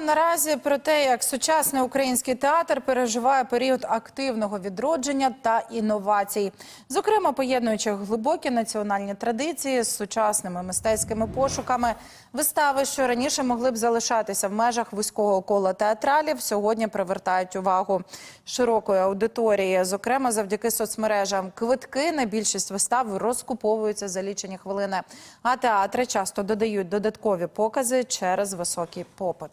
Наразі про те, як сучасний український театр переживає період активного відродження та інновацій, зокрема поєднуючи глибокі національні традиції з сучасними мистецькими пошуками, вистави, що раніше могли б залишатися в межах вузького кола театралів, сьогодні привертають увагу широкої аудиторії. Зокрема, завдяки соцмережам квитки на більшість вистав розкуповуються за лічені хвилини. А театри часто додають додаткові покази через високий попит.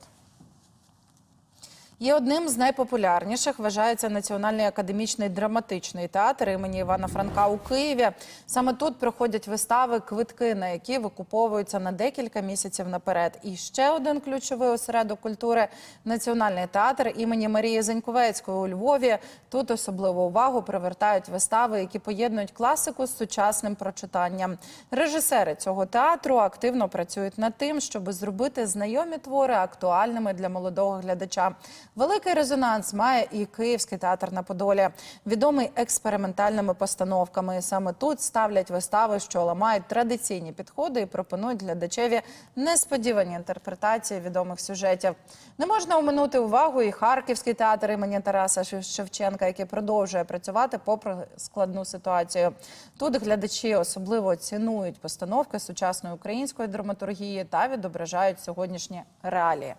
Є одним з найпопулярніших вважається Національний академічний драматичний театр імені Івана Франка у Києві. Саме тут проходять вистави, квитки, на які викуповуються на декілька місяців наперед. І ще один ключовий осередок культури Національний театр імені Марії Заньковецької у Львові. Тут особливу увагу привертають вистави, які поєднують класику з сучасним прочитанням. Режисери цього театру активно працюють над тим, щоб зробити знайомі твори актуальними для молодого глядача. Великий резонанс має і Київський театр на Подолі, відомий експериментальними постановками. Саме тут ставлять вистави, що ламають традиційні підходи і пропонують глядачеві несподівані інтерпретації відомих сюжетів. Не можна оминути увагу і Харківський театр імені Тараса Шевченка, який продовжує працювати попри складну ситуацію. Тут глядачі особливо цінують постановки сучасної української драматургії та відображають сьогоднішні реалії.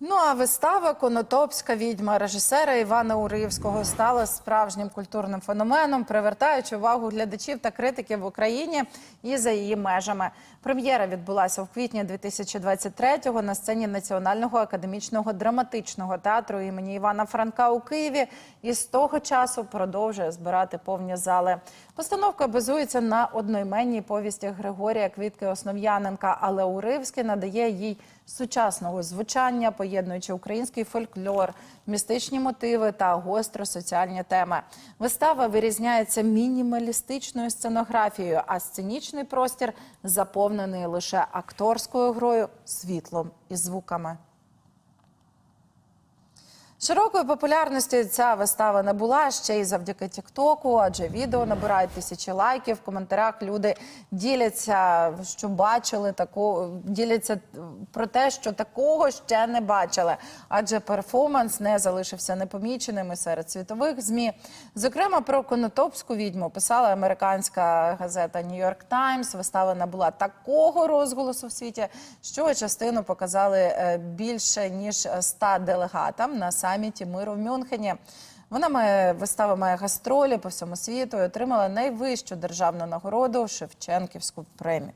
Ну а вистава Конотопська відьма режисера Івана Уривського стала справжнім культурним феноменом, привертаючи увагу глядачів та критиків в Україні і за її межами. Прем'єра відбулася в квітні 2023-го на сцені Національного академічного драматичного театру імені Івана Франка у Києві. І з того часу продовжує збирати повні зали. Постановка базується на одноіменній повісті Григорія Квітки Основ'яненка, але Уривський надає їй сучасного звучання, поєднуючи український фольклор, містичні мотиви та гостро соціальні теми. Вистава вирізняється мінімалістичною сценографією, а сценічний простір заповнений лише акторською грою, світлом і звуками. Широкої популярності ця вистава не була ще й завдяки Тіктоку, адже відео набирають тисячі лайків. В коментарях люди діляться, що бачили таку, діляться про те, що такого ще не бачили. Адже перформанс не залишився непоміченим і серед світових змі. Зокрема, про конотопську відьму писала американська газета York Times. Вистава набула такого розголосу в світі, що частину показали е, більше ніж 100 делегатам на саміті миру в Мюнхені. Вона має вистава має гастролі по всьому світу і отримала найвищу державну нагороду Шевченківську премію.